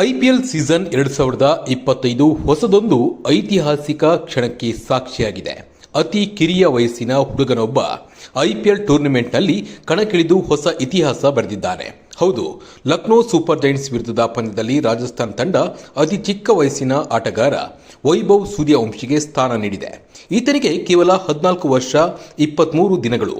IPL season ಎರಡು ಸಾವಿರದ ಇಪ್ಪತ್ತೈದು ಹೊಸದೊಂದು ಐತಿಹಾಸಿಕ ಕ್ಷಣಕ್ಕೆ ಸಾಕ್ಷಿಯಾಗಿದೆ. ಅತಿ ಕಿರಿಯ ವಯಸ್ಸಿನ ಹುಡುಗನೊಬ್ಬ ಐಪಿಎಲ್ ಟೂರ್ನಿಮೆಂಟ್ನಲ್ಲಿ ಕಣಕ್ಕಿಳಿದು ಹೊಸ ಇತಿಹಾಸ ಬರೆದಿದ್ದಾನೆ ಹೌದು, ಲಕ್ನೋ ಸೂಪರ್ ಜೈಂಟ್ಸ್ ವಿರುದ್ಧದ ಪಂದ್ಯದಲ್ಲಿ ರಾಜಸ್ಥಾನ್ ತಂಡ ಅತಿ ಚಿಕ್ಕ ವಯಸ್ಸಿನ ಆಟಗಾರ ವೈಭವ್ ಸೂರ್ಯವಂಶಿಗೆ ಸ್ಥಾನ ನೀಡಿದೆ. ಈತನಿಗೆ ಕೇವಲ ಹದಿನಾಲ್ಕು ವರ್ಷ, ಇಪ್ಪತ್ಮೂರು ದಿನಗಳು.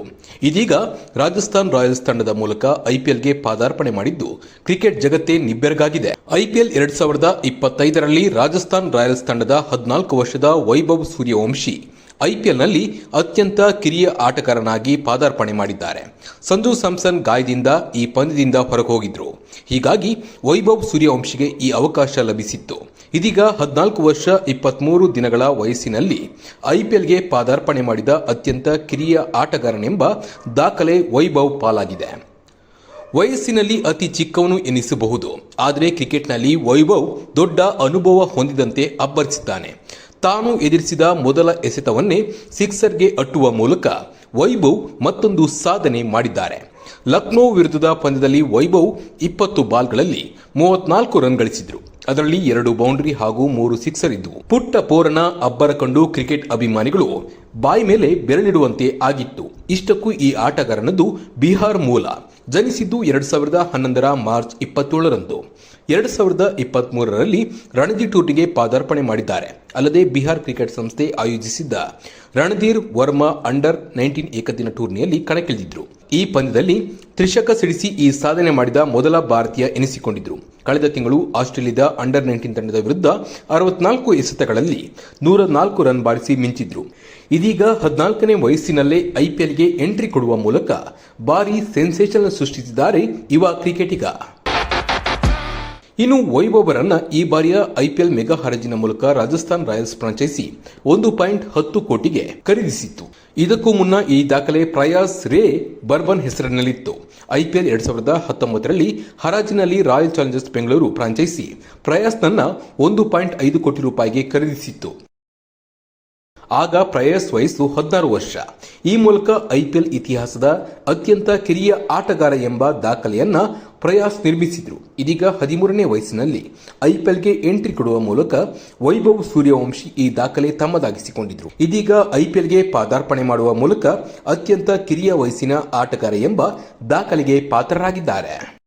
ಇದೀಗ ರಾಜಸ್ಥಾನ್ ರಾಯಲ್ಸ್ ತಂಡದ ಮೂಲಕ ಐಪಿಎಲ್ಗೆ ಪಾದಾರ್ಪಣೆ ಮಾಡಿದ್ದು ಕ್ರಿಕೆಟ್ ಜಗತ್ತೇ ನಿಬ್ಬೆರಗಾಗಿದೆ. ಐಪಿಎಲ್ ಎರಡ್ ಸಾವಿರದ ಇಪ್ಪತ್ತೈದರಲ್ಲಿ ರಾಜಸ್ಥಾನ್ ರಾಯಲ್ಸ್ ತಂಡದ ಹದಿನಾಲ್ಕು ವರ್ಷದ ವೈಭವ್ ಸೂರ್ಯವಂಶಿ ಐಪಿಎಲ್ನಲ್ಲಿ ಅತ್ಯಂತ ಕಿರಿಯ ಆಟಗಾರನಾಗಿ ಪಾದಾರ್ಪಣೆ ಮಾಡಿದ್ದಾರೆ. ಸಂಜು ಸ್ಯಾಮ್ಸನ್ ಗಾಯದಿಂದ ಈ ಪಂದ್ಯದಿಂದ ಹೊರಗೋಗಿದ್ರು. ಹೀಗಾಗಿ ವೈಭವ್ ಸೂರ್ಯವಂಶಿಗೆ ಈ ಅವಕಾಶ ಲಭಿಸಿತ್ತು. ಇದೀಗ ಹದಿನಾಲ್ಕು ವರ್ಷ ಇಪ್ಪತ್ತ್ಮೂರು ದಿನಗಳ ವಯಸ್ಸಿನಲ್ಲಿ ಐಪಿಎಲ್ಗೆ ಪಾದಾರ್ಪಣೆ ಮಾಡಿದ ಅತ್ಯಂತ ಕಿರಿಯ ಆಟಗಾರನೆಂಬ ದಾಖಲೆ ವೈಭವ್ ಪಾಲಾಗಿದೆ. ವಯಸ್ಸಿನಲ್ಲಿ ಅತಿ ಚಿಕ್ಕವನು ಎನಿಸಬಹುದು. ಆದರೆ ಕ್ರಿಕೆಟ್ನಲ್ಲಿ ವೈಭವ್ ದೊಡ್ಡ ಅನುಭವ ಹೊಂದಿದಂತೆ ಅಬ್ಬರಿಸಿದ್ದಾನೆ. ತಾನು ಎದುರಿಸಿದ ಮೊದಲ ಎಸೆತವನ್ನೇ ಸಿಕ್ಸರ್ಗೆ ಅಟ್ಟುವ ಮೂಲಕ ವೈಭವ್ ಮತ್ತೊಂದು ಸಾಧನೆ ಮಾಡಿದ್ದಾರೆ. ಲಕ್ನೋ ವಿರುದ್ಧದ ಪಂದ್ಯದಲ್ಲಿ ವೈಭವ್ ಇಪ್ಪತ್ತು ಬಾಲ್ಗಳಲ್ಲಿ ಮೂವತ್ನಾಲ್ಕು ರನ್ ಗಳಿಸಿದ್ರು. ಅದರಲ್ಲಿ ಎರಡು ಬೌಂಡರಿ ಹಾಗೂ ಮೂರು ಸಿಕ್ಸರ್ ಇದ್ದವು ಪುಟ್ಟ ಪೋರನ ಅಬ್ಬರ ಕಂಡು ಕ್ರಿಕೆಟ್ ಅಭಿಮಾನಿಗಳು ಬಾಯಿ ಮೇಲೆ ಬೆರಳಿಡುವಂತೆ ಆಗಿತ್ತು. ಇಷ್ಟಕ್ಕೂ ಈ ಆಟಗಾರನದ್ದು ಬಿಹಾರ್ ಮೂಲ. ಜನಿಸಿದ್ದು ಎರಡ್ ಸಾವಿರದ ಹನ್ನೊಂದರ ಮಾರ್ಚ್ ಇಪ್ಪತ್ತೇಳರಂದು. ಎರಡ್ ಸಾವಿರದ ಇಪ್ಪತ್ತ್ ಮೂರರಲ್ಲಿ ರಣಜಿ ಟೂರ್ನಿಗೆ ಪಾದಾರ್ಪಣೆ ಮಾಡಿದ್ದಾರೆ. ಅಲ್ಲದೆ ಬಿಹಾರ್ ಕ್ರಿಕೆಟ್ ಸಂಸ್ಥೆ ಆಯೋಜಿಸಿದ್ದ ರಣಧೀರ್ ವರ್ಮಾ ಅಂಡರ್ ನೈನ್ಟೀನ್ ಏಕದಿನ ಟೂರ್ನಿಯಲ್ಲಿ ಕಣಕ್ಕಿಳಿದಿದ್ದರು ಈ ಪಂದ್ಯದಲ್ಲಿ ತ್ರಿಶಕ ಸಿಡಿಸಿ ಈ ಸಾಧನೆ ಮಾಡಿದ ಮೊದಲ ಭಾರತೀಯ ಎನಿಸಿಕೊಂಡಿದ್ರು. ಕಳೆದ ತಿಂಗಳು ಆಸ್ಟ್ರೇಲಿಯಾದ ಅಂಡರ್ ನೈನ್ಟೀನ್ ತಂಡದ ವಿರುದ್ಧ ಅರವತ್ನಾಲ್ಕು ಎಸೆತಗಳಲ್ಲಿ ನೂರ ನಾಲ್ಕು ರನ್ ಬಾರಿಸಿ ಮಿಂಚಿದ್ರು. ಇದೀಗ ಹದಿನಾಲ್ಕನೇ ವಯಸ್ಸಿನಲ್ಲೇ ಐಪಿಎಲ್ಗೆ ಎಂಟ್ರಿ ಕೊಡುವ ಮೂಲಕ ಭಾರೀ ಸೆನ್ಸೇಷನ್ ಸೃಷ್ಟಿಸಿದ್ದಾರೆ ಯುವ ಕ್ರಿಕೆಟಿಗ. ಇನ್ನು ವೈಭವರನ್ನ ಈ ಬಾರಿಯ ಐಪಿಎಲ್ ಮೆಗಾ ಹರಾಜಿನ ಮೂಲಕ ರಾಜಸ್ಥಾನ್ ರಾಯಲ್ಸ್ ಫ್ರಾಂಚೈಸಿ ಒಂದು ಪಾಯಿಂಟ್ ಹತ್ತು ಕೋಟಿಗೆ ಖರೀದಿಸಿತ್ತು. ಇದಕ್ಕೂ ಮುನ್ನ ಈ ದಾಖಲೆ ಪ್ರಯಾಸ್ ರೇ ಬರ್ಬನ್ ಹೆಸರಿನಲ್ಲಿತ್ತು. ಐಪಿಎಲ್ ಎರಡ್ ಸಾವಿರದ ಹತ್ತೊಂಬತ್ತರಲ್ಲಿ ಹರಾಜಿನಲ್ಲಿ ರಾಯಲ್ ಚಾಲೆಂಜರ್ಸ್ ಬೆಂಗಳೂರು ಫ್ರಾಂಚೈಸಿ ಪ್ರಯಾಸ್ನನ್ನ ಒಂದು ಪಾಯಿಂಟ್ ಐದು ಕೋಟಿ ರೂಪಾಯಿಗೆ ಖರೀದಿಸಿತ್ತು. ಆಗ ಪ್ರಯಾಸ್ ವಯಸ್ಸು ಹದಿನಾರು ವರ್ಷ. ಈ ಮೂಲಕ ಐಪಿಎಲ್ ಇತಿಹಾಸದ ಅತ್ಯಂತ ಕಿರಿಯ ಆಟಗಾರ ಎಂಬ ದಾಖಲೆಯನ್ನ ಪ್ರಯಾಸ್ ನಿರ್ಮಿಸಿದ್ರು. ಇದೀಗ ಹದಿಮೂರನೇ ವಯಸ್ಸಿನಲ್ಲಿ ಐಪಿಎಲ್ಗೆ ಎಂಟ್ರಿ ಕೊಡುವ ಮೂಲಕ ವೈಭವ್ ಸೂರ್ಯವಂಶಿ ಈ ದಾಖಲೆ ತಮ್ಮದಾಗಿಸಿಕೊಂಡಿದ್ರು. ಇದೀಗ ಐಪಿಎಲ್ಗೆ ಪಾದಾರ್ಪಣೆ ಮಾಡುವ ಮೂಲಕ ಅತ್ಯಂತ ಕಿರಿಯ ವಯಸ್ಸಿನ ಆಟಗಾರ ಎಂಬ ದಾಖಲೆಗೆ ಪಾತ್ರರಾಗಿದ್ದಾರೆ.